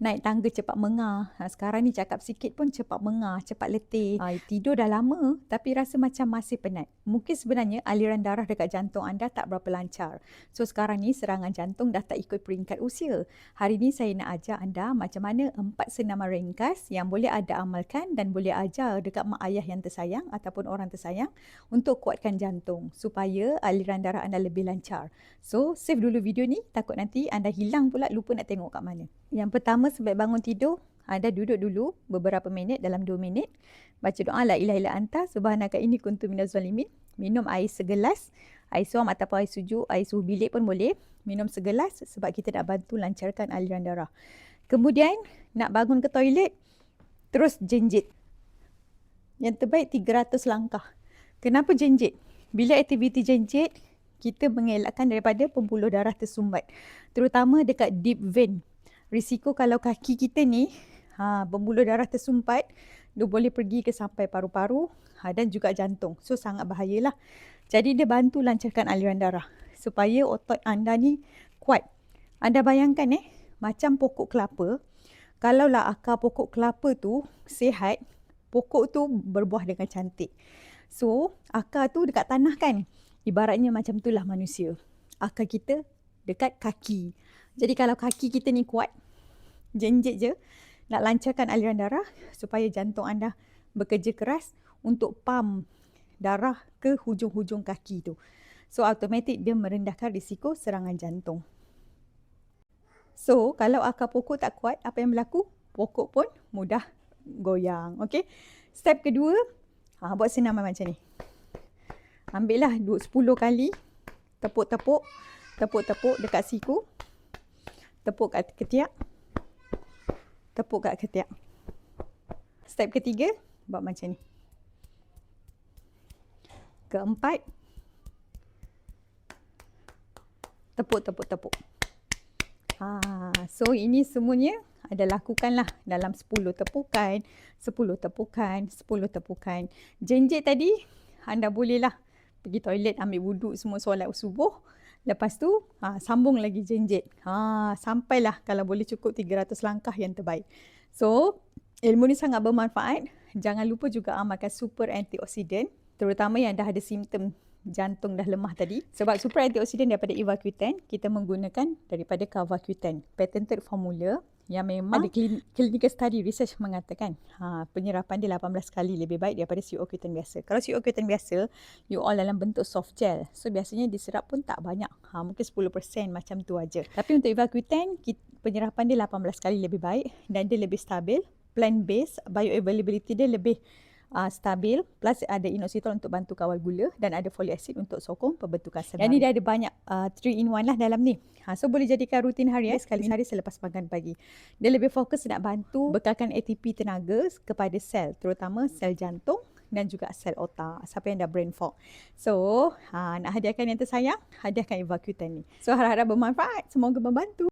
naik tangga cepat mengah. Ha, sekarang ni cakap sikit pun cepat mengah, cepat letih. Ha, tidur dah lama tapi rasa macam masih penat. Mungkin sebenarnya aliran darah dekat jantung anda tak berapa lancar. So sekarang ni serangan jantung dah tak ikut peringkat usia. Hari ni saya nak ajar anda macam mana empat senaman ringkas yang boleh anda amalkan dan boleh ajar dekat mak ayah yang tersayang ataupun orang tersayang untuk kuatkan jantung supaya aliran darah anda lebih lancar. So save dulu video ni takut nanti anda hilang pula lupa nak tengok kat mana. Yang pertama sebab bangun tidur, anda duduk dulu beberapa minit dalam dua minit. Baca doa la ilaha illa anta subhanaka inni kuntu minaz zalimin. Minum air segelas, air suam ataupun air sujuk, air suhu bilik pun boleh. Minum segelas sebab kita nak bantu lancarkan aliran darah. Kemudian nak bangun ke toilet, terus jenjit. Yang terbaik 300 langkah. Kenapa jenjit? Bila aktiviti jenjit, kita mengelakkan daripada pembuluh darah tersumbat. Terutama dekat deep vein risiko kalau kaki kita ni ha, pembuluh darah tersumpat, dia boleh pergi ke sampai paru-paru ha, dan juga jantung. So sangat bahayalah. Jadi dia bantu lancarkan aliran darah supaya otot anda ni kuat. Anda bayangkan eh, macam pokok kelapa. Kalaulah akar pokok kelapa tu sihat, pokok tu berbuah dengan cantik. So, akar tu dekat tanah kan? Ibaratnya macam itulah manusia. Akar kita dekat kaki. Jadi kalau kaki kita ni kuat, jenjit je, nak lancarkan aliran darah supaya jantung anda bekerja keras untuk pump darah ke hujung-hujung kaki tu. So automatik dia merendahkan risiko serangan jantung. So kalau akar pokok tak kuat, apa yang berlaku? Pokok pun mudah goyang. Okay. Step kedua, ha, buat senaman macam ni. Ambillah 10 kali, tepuk-tepuk, tepuk-tepuk dekat siku tepuk kat ketiak. Tepuk kat ketiak. Step ketiga, buat macam ni. Keempat, tepuk, tepuk, tepuk. Ha, so ini semuanya ada lakukanlah dalam 10 tepukan, 10 tepukan, 10 tepukan. Jenjit tadi, anda bolehlah pergi toilet, ambil wuduk semua solat subuh. Lepas tu ha, sambung lagi jenjit. Ha, sampailah kalau boleh cukup 300 langkah yang terbaik. So ilmu ni sangat bermanfaat. Jangan lupa juga amalkan super antioksidan. Terutama yang dah ada simptom jantung dah lemah tadi. Sebab super antioksidan daripada Evacuitan, kita menggunakan daripada Cavacuitan. Patented formula yang memang ada clinical study research mengatakan ha, penyerapan dia 18 kali lebih baik daripada CO Q10 biasa. Kalau CO Q10 biasa, you all dalam bentuk soft gel. So biasanya diserap pun tak banyak. Ha, mungkin 10% macam tu aja. Tapi untuk Evacuitan, penyerapan dia 18 kali lebih baik dan dia lebih stabil. Plant based, bioavailability dia lebih uh, stabil plus ada inositol untuk bantu kawal gula dan ada folic acid untuk sokong pembentukan sel. Yang ni dia ada banyak 3 uh, in 1 lah dalam ni. Ha, so boleh jadikan rutin harian sekali sehari selepas makan pagi. Dia lebih fokus nak bantu bekalkan ATP tenaga kepada sel terutama sel jantung dan juga sel otak. Siapa yang dah brain fog. So, ha, nak hadiahkan yang tersayang, hadiahkan Evacutan ni. So, harap-harap bermanfaat. Semoga membantu.